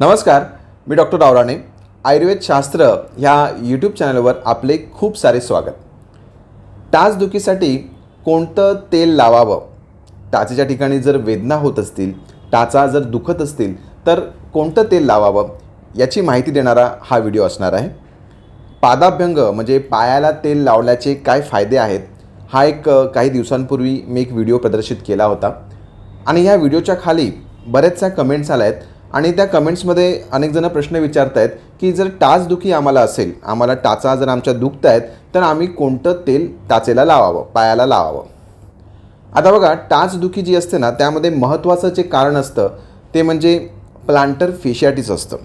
नमस्कार मी डॉक्टर रावराणे. आयुर्वेद शास्त्र ह्या यूट्यूब चॅनलवर आपले खूप सारे स्वागत. टाचदुखीसाठी कोणतं तेल लावावं? टाचेच्या ठिकाणी जर वेदना होत असतील टाचा जर दुखत असतील तर कोणतं तेल लावावं? याची माहिती देणारा हा व्हिडिओ असणार आहे. पादाभ्यंग म्हणजे पायाला तेल लावल्याचे काय फायदे आहेत? हा एक काही दिवसांपूर्वी मी एक व्हिडिओ प्रदर्शित केला होता. आणि ह्या व्हिडिओच्या खाली बऱ्याचशा कमेंट्स आल्या आहेत. आणि त्या कमेंट्समध्ये अनेक जण प्रश्न विचारत आहेत की जर टाचदुखी आम्हाला असेल आम्हाला टाचा जर आमच्या दुखत आहेत तर आम्ही कोणतं तेल टाचेला लावावं पायाला लावावं? आता बघा टाचदुखी जी असते ना त्यामध्ये महत्त्वाचं जे कारण असतं ते म्हणजे प्लांटर फेशियाटिस असतं.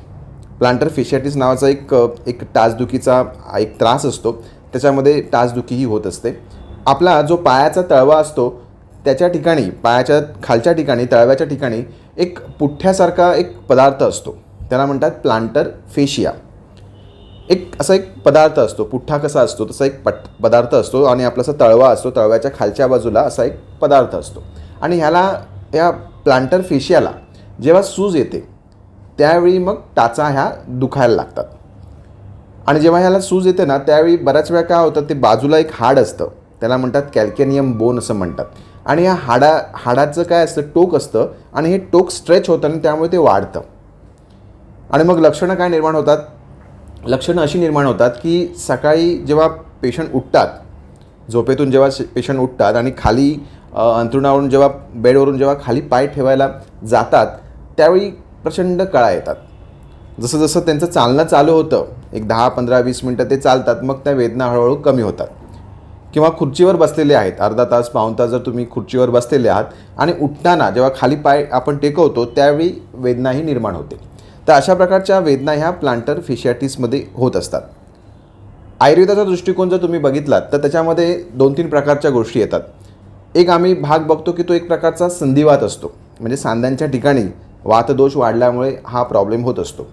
प्लांटर फेशियाटिस नावाचा एक एक टाचदुखीचा एक त्रास असतो. त्याच्यामध्ये टाचदुखीही होत असते. आपला जो पायाचा तळवा असतो त्याच्या ठिकाणी पायाच्या खालच्या ठिकाणी तळव्याच्या ठिकाणी एक पुठ्ठ्यासारखा एक पदार्थ असतो. त्याला म्हणतात प्लांटर फेशिया एक असा एक पदार्थ असतो. पुठ्ठा कसा असतो? तसा एक पट पदार्थ असतो आणि आपला असा तळवा असतो. तळव्याच्या खालच्या बाजूला असा एक पदार्थ असतो. आणि ह्याला या प्लांटर फेशियाला जेव्हा सूज येते त्यावेळी मग टाचा ह्या दुखायला लागतात. आणि जेव्हा ह्याला सूज येते ना त्यावेळी बऱ्याच वेळा काय होतं ते बाजूला एक हाड असतं. त्याला म्हणतात कॅल्केनियम बोन असं म्हणतात. आणि या हाडा हाडाचं काय असतं टोक असतं आणि हे टोक स्ट्रेच होतं आणि त्यामुळे ते वाढतं. आणि मग लक्षणं काय निर्माण होतात? लक्षणं अशी निर्माण होतात की सकाळी जेव्हा पेशंट उठतात झोपेतून जेव्हा पेशंट उठतात आणि खाली अंथरुणावरून जेव्हा बेडवरून जेव्हा खाली पाय ठेवायला जातात त्यावेळी प्रचंड कळा येतात. जसं जसं त्यांचं चालणं चालू होतं एक दहा पंधरा वीस मिनटं ते चालतात मग त्या वेदना हळूहळू कमी होतात. किंवा खुर्चीवर बसलेले आहेत. अर्धा तास पाऊण तास जर तुम्ही खुर्चीवर बसलेले आहात आणि उठताना जेव्हा खाली पाय आपण टेकवतो त्यावेळी वेदनाही निर्माण होते. तर अशा प्रकारच्या वेदना ह्या प्लांटर फिशियाटिसमध्ये होत असतात. आयुर्वेदाचा दृष्टिकोन जर तुम्ही बघितलात तर त्याच्यामध्ये दोन तीन प्रकारच्या गोष्टी येतात. एक आम्ही भाग बघतो की तो एक प्रकारचा संधिवात असतो. म्हणजे सांध्यांच्या ठिकाणी वातदोष वाढल्यामुळे हा प्रॉब्लेम होत असतो.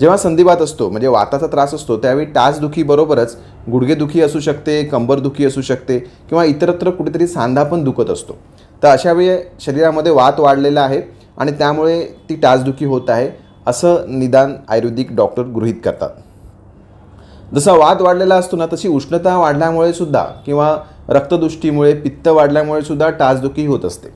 जेव्हा संधिवात असतो म्हणजे वाताचा त्रास असतो त्यावेळी टाचदुखीबरोबरच गुडघेदुखी असू शकते कंबरदुखी असू शकते किंवा इतरत्र कुठेतरी सांधा पण दुखत असतो. तर अशा वेळी शरीरामध्ये वात वाढलेला आहे आणि त्यामुळे ती टाचदुखी होत आहे असं निदान आयुर्वेदिक डॉक्टर गृहीत करतात. जसा वाद वाढलेला असतो ना तशी उष्णता वाढल्यामुळे सुद्धा किंवा रक्तदृष्टीमुळे पित्त वाढल्यामुळे सुद्धा टाचदुखी होत असते.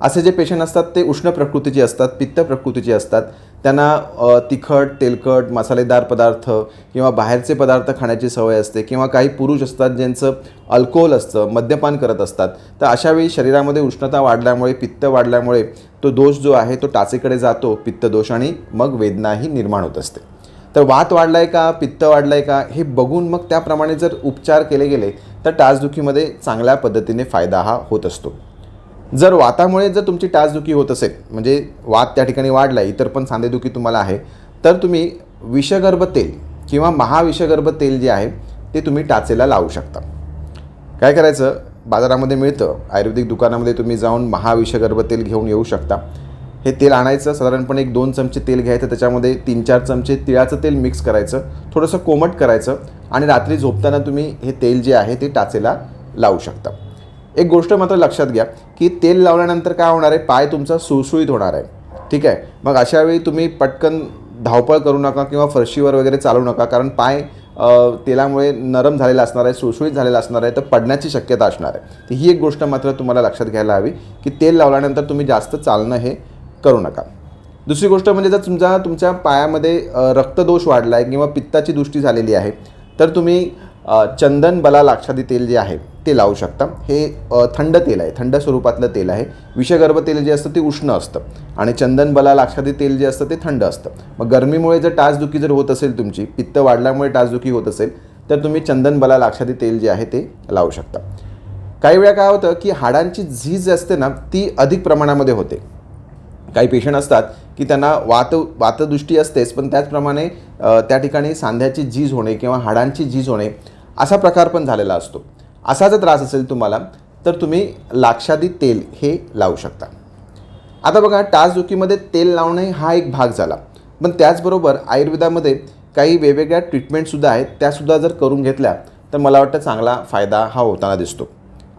असे जे पेशंट असतात ते उष्ण प्रकृतीचे असतात पित्त प्रकृतीचे असतात. त्यांना तिखट तेलकट मसालेदार पदार्थ किंवा बाहेरचे पदार्थ खाण्याची सवय असते किंवा काही पुरुष असतात ज्यांचं अल्कोहोल असतं मद्यपान करत असतात. तर अशावेळी शरीरामध्ये उष्णता वाढल्यामुळे पित्त वाढल्यामुळे तो दोष जो आहे तो टाचेकडे जातो पित्तदोष आणि मग वेदनाही निर्माण होत असते. तर वात वाढला आहे का पित्त वाढलं आहे का हे बघून मग त्याप्रमाणे जर उपचार केले गेले तर टाचदुखीमध्ये चांगल्या पद्धतीने फायदा हा होत असतो. जर वातामुळे जर तुमची टाचदुखी होत असेल म्हणजे वात त्या ठिकाणी वाढला इतर पण सांधेदुखी तुम्हाला आहे तर तुम्ही विषगर्भ तेल किंवा महाविषगर्भ तेल जे आहे ते तुम्ही टाचेला लावू शकता. काय करायचं? बाजारामध्ये मिळतं. आयुर्वेदिक दुकानामध्ये तुम्ही जाऊन महाविषगर्भ तेल घेऊन येऊ शकता. हे तेल आणायचं साधारणपणे एक दोन चमचे तेल घ्यायचं त्याच्यामध्ये तीन चार चमचे तिळाचं तेल मिक्स करायचं थोडंसं कोमट करायचं आणि रात्री झोपताना तुम्ही हे तेल जे आहे ते टाचेला लावू शकता. एक गोष्ट मात्र लक्षात घ्या की तेल लावल्यानंतर काय होणार आहे? पाय तुमचा सुळसुळीत होणार आहे. ठीक आहे? मग अशावेळी तुम्ही पटकन धावपळ करू नका किंवा फरशीवर वगैरे चालू नका कारण पाय तेलामुळे नरम झालेला असणार आहे सुळसुळीत झालेला असणार आहे तर पडण्याची शक्यता असणार आहे. तर ही एक गोष्ट मात्र तुम्हाला लक्षात घ्यायला हवी की तेल लावल्यानंतर तुम्ही जास्त चालणं हे करू नका. दुसरी गोष्ट म्हणजे जर तुमचा तुमच्या पायामध्ये रक्तदोष वाढला आहे किंवा पित्ताची दृष्टी झालेली आहे तर तुम्ही चंदन बला लाक्षादी तेल जे आहे ते लावू शकता. हे थंड तेल आहे थंड स्वरूपातलं तेल आहे. विषगर्भ तेल जे असतं ते उष्ण असतं. आणि चंदन बला लाक्षादी तेल जे असतं ते थंड असतं. मग गरमीमुळे जर टाचदुखी जर होत असेल तुमची पित्त वाढल्यामुळे टाचदुखी होत असेल तर तुम्ही चंदन बला लाक्षादी तेल जे आहे ते लावू शकता. काही वेळा काय होतं की हाडांची झीज असते ना ती अधिक प्रमाणामध्ये होते. काही पेशंट असतात की त्यांना वात वातदृष्टी असतेच पण त्याचप्रमाणे त्या ठिकाणी सांध्याची झीज होणे किंवा हाडांची झीज होणे असा प्रकार पण झालेला असतो. असा जर त्रास असेल तुम्हाला तर तुम्ही लाक्षादी तेल हे लावू शकता. आता बघा टाचदुखीमध्ये तेल लावणे हा एक भाग झाला. पण त्याचबरोबर आयुर्वेदामध्ये काही वेगवेगळ्या ट्रीटमेंटसुद्धा आहेत त्यासुद्धा जर करून घेतल्या तर मला वाटतं चांगला फायदा हा होताना दिसतो.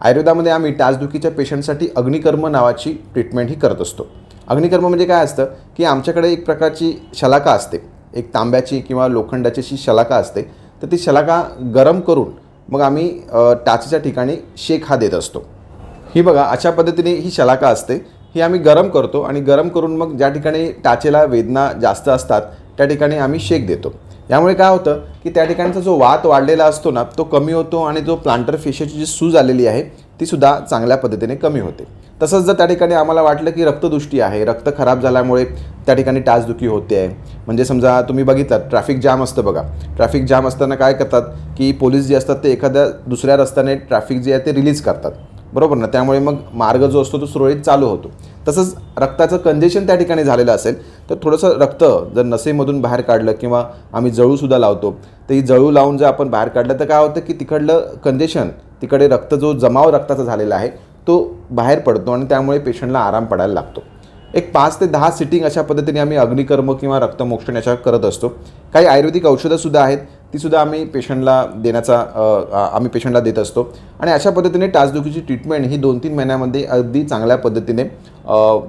आयुर्वेदामध्ये आम्ही टाचदुखीच्या पेशंटसाठी अग्निकर्म नावाची ट्रीटमेंट ही करत असतो. अग्निकर्म म्हणजे काय असतं की आमच्याकडे एक प्रकारची शलाका असते. एक तांब्याची किंवा लोखंडाची अशी शलाका असते तर ती शलाका गरम करून मग आम्ही टाचेच्या ठिकाणी शेक हा देत असतो. ही बघा अशा पद्धतीने ही शलाका असते. ही आम्ही गरम करतो आणि गरम करून मग ज्या ठिकाणी टाचेला वेदना जास्त असतात त्या ठिकाणी आम्ही शेक देतो. यामुळे काय होतं की त्या ठिकाणचा जो वात वाढलेला असतो ना तो कमी होतो आणि जो प्लांटर फिशेची जी सूज आलेली आहे तीसुद्धा चांगल्या पद्धतीने कमी होते. तसंच जर त्या ठिकाणी आम्हाला वाटलं की रक्तदृष्टी आहे रक्त खराब झाल्यामुळे त्या ठिकाणी टाचदुखी होते आहे. म्हणजे समजा तुम्ही बघितलं ट्रॅफिक जाम असतं बघा. ट्रॅफिक जाम असताना काय करतात की पोलीस जे असतात ते एखाद्या दुसऱ्या रस्त्याने ट्रॅफिक जे आहे ते रिलीज करतात. बरोबर ना? त्यामुळे मग मार्ग जो असतो तो सुरळीत चालू होतो. तसंच रक्ताचं कंजेशन त्या ठिकाणी झालेलं असेल तर थोडंसं रक्त जर नसेमधून बाहेर काढलं किंवा आम्ही जळूसुद्धा लावतो तर ही जळू लावून जर आपण बाहेर काढलं तर काय होतं की तिकडलं कंजेशन तिकडे रक्त जो जमाव रक्ताचा झालेला आहे तो बाहेर पडतो आणि त्यामुळे पेशंटला आराम पडायला लागतो. एक पाच ते दहा सिटिंग अशा पद्धतीने आम्ही अग्निकर्म किंवा रक्तमोक्षण याच्या करत असतो. काही आयुर्वेदिक औषधंसुद्धा आहेत तीसुद्धा आम्ही पेशंटला देण्याचा आम्ही पेशंटला देत असतो. आणि अशा पद्धतीने टाचदुखीची ट्रीटमेंट ही दोन तीन महिन्यामध्ये अगदी चांगल्या पद्धतीने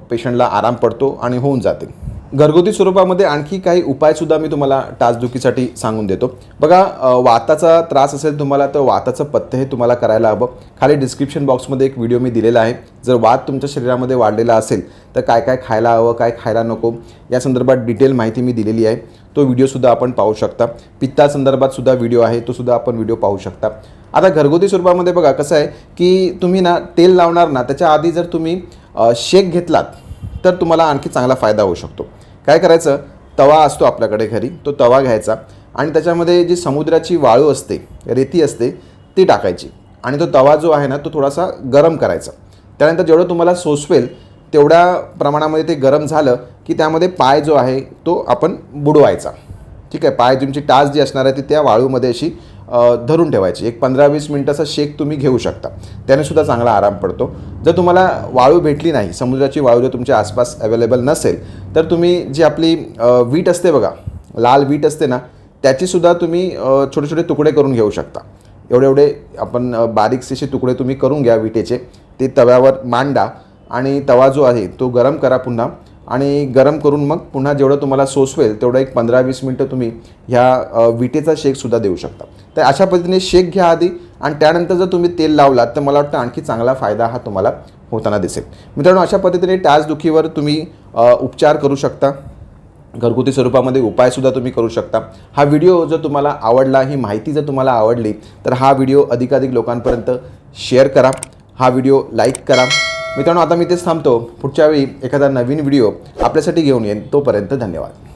पेशंटला आराम पडतो आणि होऊन जाते. घरगुती स्वरूपामध्ये आणखी काही उपायसुद्धा मी तुम्हाला टाचदुखीसाठी सांगून देतो. बघा वाताचा त्रास असेल तुम्हाला तर वाताचं पथ्य हे तुम्हाला करायला हवं. खाली डिस्क्रिप्शन बॉक्समध्ये एक व्हिडिओ मी दिलेला आहे. जर वात तुमच्या शरीरामध्ये वाढलेला असेल तर काय काय खायला हवं काय खायला नको या संदर्भात डिटेल माहिती मी दिलेली आहे. तो व्हिडिओसुद्धा आपण पाहू शकता. पित्तासंदर्भात सुद्धा व्हिडिओ आहे तो सुद्धा आपण व्हिडिओ पाहू शकता. आता घरगुती स्वरूपामध्ये बघा कसं आहे की तुम्ही ना तेल लावणार ना त्याच्या आधी जर तुम्ही शेक घेतलात तर तुम्हाला आणखी चांगला फायदा होऊ शकतो. काय करायचं? तवा असतो आपल्याकडे घरी तो तवा घ्यायचा आणि त्याच्यामध्ये जी समुद्राची वाळू असते रेती असते ती टाकायची आणि तो तवा जो आहे ना तो थोडासा गरम करायचा. त्यानंतर जेवढं तुम्हाला सोसवेल तेवढ्या प्रमाणामध्ये ते गरम झालं की त्यामध्ये पाय जो आहे तो आपण बुडवायचा. ठीक आहे पाय तुमची टाच जी असणार आहे ती त्या वाळूमध्ये अशी धरून ठेवायची. एक पंधरा वीस मिनटाचा शेक तुम्ही घेऊ शकता. त्याने सुद्धा चांगला आराम पडतो. जर तुम्हाला वाळू भेटली नाही समुद्राची वाळू जर तुमच्या आसपास अवेलेबल नसेल तर तुम्ही जी आपली वीट असते बघा लाल वीट असते ना त्याचीसुद्धा तुम्ही छोटे छोटे तुकडे करून घेऊ शकता. एवढे एवढे आपण बारीकसेचे तुकडे तुम्ही करून घ्या विटेचे. ते तव्यावर मांडा आणि तवा जो आहे तो गरम करा पुन्हा. आणि गरम करून मग पुन्हा जेवढं तुम्हाला सोसवेल तेवढं एक पंधरा वीस मिनटं तुम्ही ह्या विटेचा शेकसुद्धा देऊ शकता. तर अशा पद्धतीने शेक घ्या आधी आणि त्यानंतर जर तुम्ही तेल लावलात तर मला वाटतं आणखी चांगला फायदा हा तुम्हाला होताना दिसेल. मित्रांनो अशा पद्धतीने टाचदुखीवर तुम्ही उपचार करू शकता. घरगुती स्वरूपामध्ये उपायसुद्धा तुम्ही करू शकता. हा व्हिडिओ जर तुम्हाला आवडला ही माहिती जर तुम्हाला आवडली तर हा व्हिडिओ अधिकाधिक लोकांपर्यंत शेअर करा. हा व्हिडिओ लाईक करा. मित्रांनो आता मी तेच थांबतो. पुढच्या वेळी एखादा नवीन व्हिडिओ आपल्यासाठी घेऊन येईन. तोपर्यंत धन्यवाद.